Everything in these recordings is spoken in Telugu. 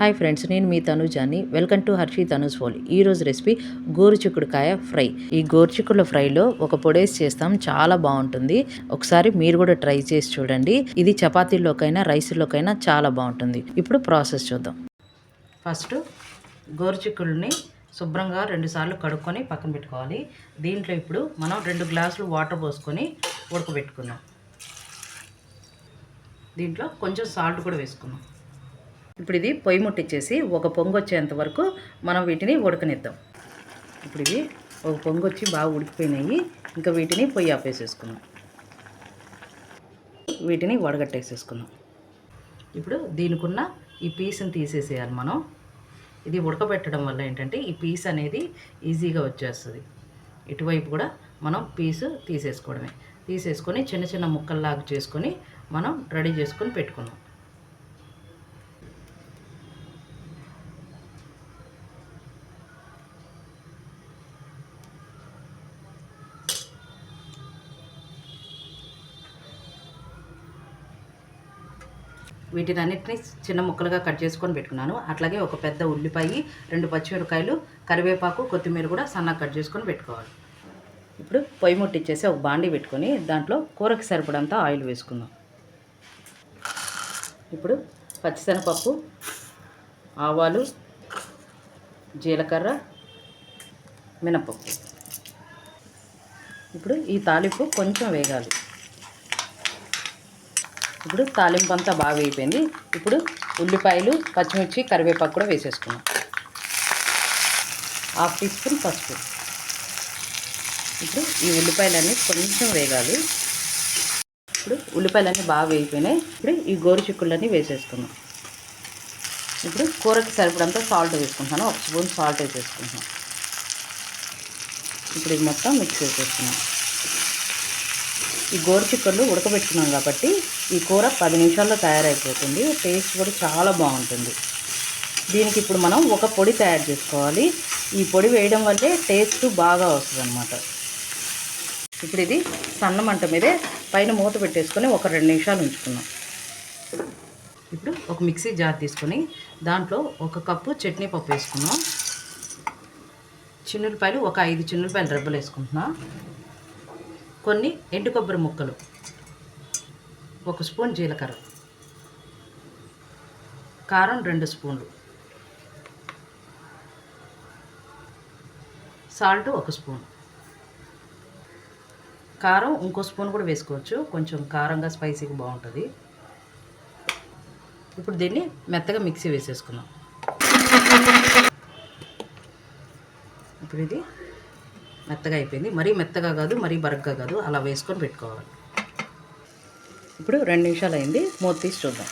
హాయ్ ఫ్రెండ్స్ నేను మీ తనుజాని. వెల్కమ్ టు హర్షి తనుజ్ ఫోల్ ఈరోజు రెసిపీ గోరుచిక్కుడుకాయ ఫ్రై. ఈ గోరుచిక్కుడు ఫ్రైలో ఒక పొడేసి చేస్తాం. చాలా బాగుంటుంది. ఒకసారి మీరు కూడా ట్రై చేసి చూడండి. ఇది చపాతీలోకైనా రైస్లోకైనా చాలా బాగుంటుంది. ఇప్పుడు ప్రాసెస్ చూద్దాం. ఫస్ట్ గోరుచిక్కుడుని శుభ్రంగా రెండుసార్లు కడుక్కొని పక్కన పెట్టుకోవాలి. దీంట్లో ఇప్పుడు మనం రెండు గ్లాసులు వాటర్ పోసుకొని ఉడకబెట్టుకున్నాం. దీంట్లో కొంచెం సాల్ట్ కూడా వేసుకున్నాం. ఇప్పుడు ఇది పొయ్యి ముట్టించేసి ఒక పొంగు వచ్చేంత వరకు మనం వీటిని ఉడకనిద్దాం. ఇప్పుడు ఇవి ఒక పొంగు వచ్చి బాగా ఉడికిపోయినాయి. ఇంకా వీటిని పొయ్యి ఆపేసేసుకుందాం. వీటిని వడగట్టేసేసుకుందాం. ఇప్పుడు దీనికున్న ఈ పీస్ని తీసేసేయాలి మనం. ఇది ఉడకబెట్టడం వల్ల ఏంటంటే ఈ పీస్ అనేది ఈజీగా వచ్చేస్తుంది. ఇటువైపు కూడా మనం పీసు తీసేసుకోవడమే. తీసేసుకొని చిన్న చిన్న ముక్కల్లాగా చేసుకొని మనం రెడీ చేసుకొని పెట్టుకున్నాం వీటిని చిన్న ముక్కలుగా కట్ చేసుకొని పెట్టుకున్నాను. అట్లాగే ఒక పెద్ద ఉల్లిపాయ రెండు పచ్చిమిరపకాయలు కరివేపాకు కొత్తిమీర కూడా సన్నగా కట్ చేసుకొని పెట్టుకోవాలి. ఇప్పుడు పొయ్యి ముట్టిచ్చేసి ఒక బాండి పెట్టుకొని దాంట్లో కూరకి సరిపడంత ఆయిల్ వేసుకుందాం. ఇప్పుడు పచ్చిశనగపప్పు ఆవాలు జీలకర్ర మినపప్పు. ఇప్పుడు ఈ తాలింపు కొంచెం వేగాలి. ఇప్పుడు తాలింపు అంతా బాగా అయిపోయింది. ఇప్పుడు ఉల్లిపాయలు పచ్చిమిర్చి కరివేపాకు కూడా వేసేసుకున్నాం హాఫ్ టీ స్పూన్ పసుపు. ఇప్పుడు ఈ ఉల్లిపాయలన్నీ కొంచెం వేగాలి. ఇప్పుడు ఉల్లిపాయలన్నీ బాగా వేగిపోయినాయి. ఇప్పుడు ఈ గోరు చిక్కుళ్ళన్నీ వేసేసుకున్నాం ఇప్పుడు కూరకి సరిపడంతా సాల్ట్ వేసుకుంటాను ఒక స్పూన్ సాల్ట్ వేసేసుకుంటున్నాం ఇప్పుడు ఇది మొత్తం మిక్స్ చేసేసుకున్నాం ఈ గోరు చిక్కుళ్ళు ఉడకబెట్టుకున్నాం కాబట్టి ఈ కూర పది నిమిషాల్లో తయారైపోతుంది. టేస్ట్ కూడా చాలా బాగుంటుంది. దీనికి ఇప్పుడు మనం ఒక పొడి తయారు చేసుకోవాలి. ఈ పొడి వేయడం వల్లే టేస్ట్ బాగా వస్తుంది అనమాట ఇప్పుడు ఇది సన్న మంట మీదే పైన మూత పెట్టేసుకొని ఒక రెండు నిమిషాలు ఉంచుకున్నాం ఇప్పుడు ఒక మిక్సీ జార్ తీసుకొని దాంట్లో ఒక కప్పు చట్నీ పప్పు వేసుకున్నాం చిన్నులపాయలు ఒక ఐదు చిన్నులపాయలు రెబ్బలు వేసుకుంటున్నాం. కొన్ని ఎండు కొబ్బరి ముక్కలు. ఒక స్పూన్ జీలకర్ర. కారం రెండు స్పూన్లు. సాల్ట్ ఒక స్పూన్. కారం ఇంకో స్పూన్ కూడా వేసుకోవచ్చు. కొంచెం కారంగా స్పైసీగా బాగుంటుంది. ఇప్పుడు దీన్ని మెత్తగా మిక్సీ వేసేసుకున్నాం ఇప్పుడు ఇది మెత్తగా అయిపోయింది. మరీ మెత్తగా కాదు మరీ బరగ్గా కాదు. అలా వేసుకొని పెట్టుకోవాలి. ఇప్పుడు రెండు నిమిషాలు అయింది. మూత తీసి చూద్దాం.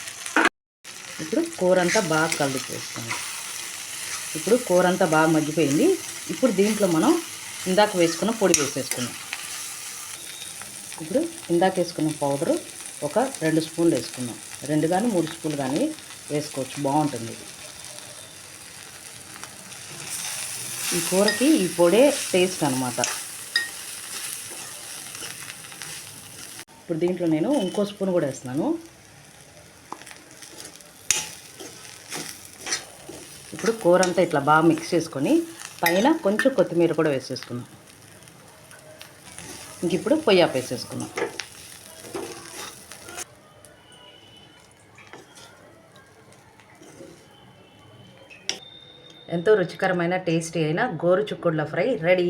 ఇప్పుడు కూర అంతా బాగా కలిపి వేసుకుందాం ఇప్పుడు కూర అంతా బాగా మగ్గిపోయింది. ఇప్పుడు దీంట్లో మనం ఇందాక వేసుకున్న పొడి వేసేసుకున్నాం ఇప్పుడు ఇందాక వేసుకున్న పౌడరు ఒక రెండు స్పూన్లు వేసుకున్నాం రెండు కానీ మూడు స్పూన్లు కానీ వేసుకోవచ్చు. బాగుంటుంది. ఇది ఈ కూరకి ఈ పొడే టేస్ట్ అనమాట ఇప్పుడు దీంట్లో నేను ఇంకో స్పూన్ కూడా వేస్తున్నాను. ఇప్పుడు కూర అంతా ఇట్లా బాగా మిక్స్ చేసుకొని పైన కొంచెం కొత్తిమీర కూడా వేసేసుకున్నాం ఇంక ఇప్పుడు పొయ్యి ఎంతో రుచికరమైన టేస్టీ అయిన గోరుచుక్కుళ్ళ ఫ్రై రెడీ.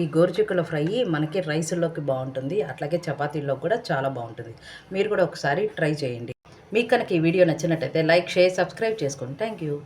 ఈ గోరుచుక్కుల ఫ్రై మనకి రైసుల్లోకి బాగుంటుంది. అట్లాగే చపాతీల్లో కూడా చాలా బాగుంటుంది. మీరు కూడా ఒకసారి ట్రై చేయండి. మీకు కనుక ఈ వీడియో నచ్చినట్టయితే లైక్ షేర్ సబ్స్క్రైబ్ చేసుకోండి థ్యాంక్ యూ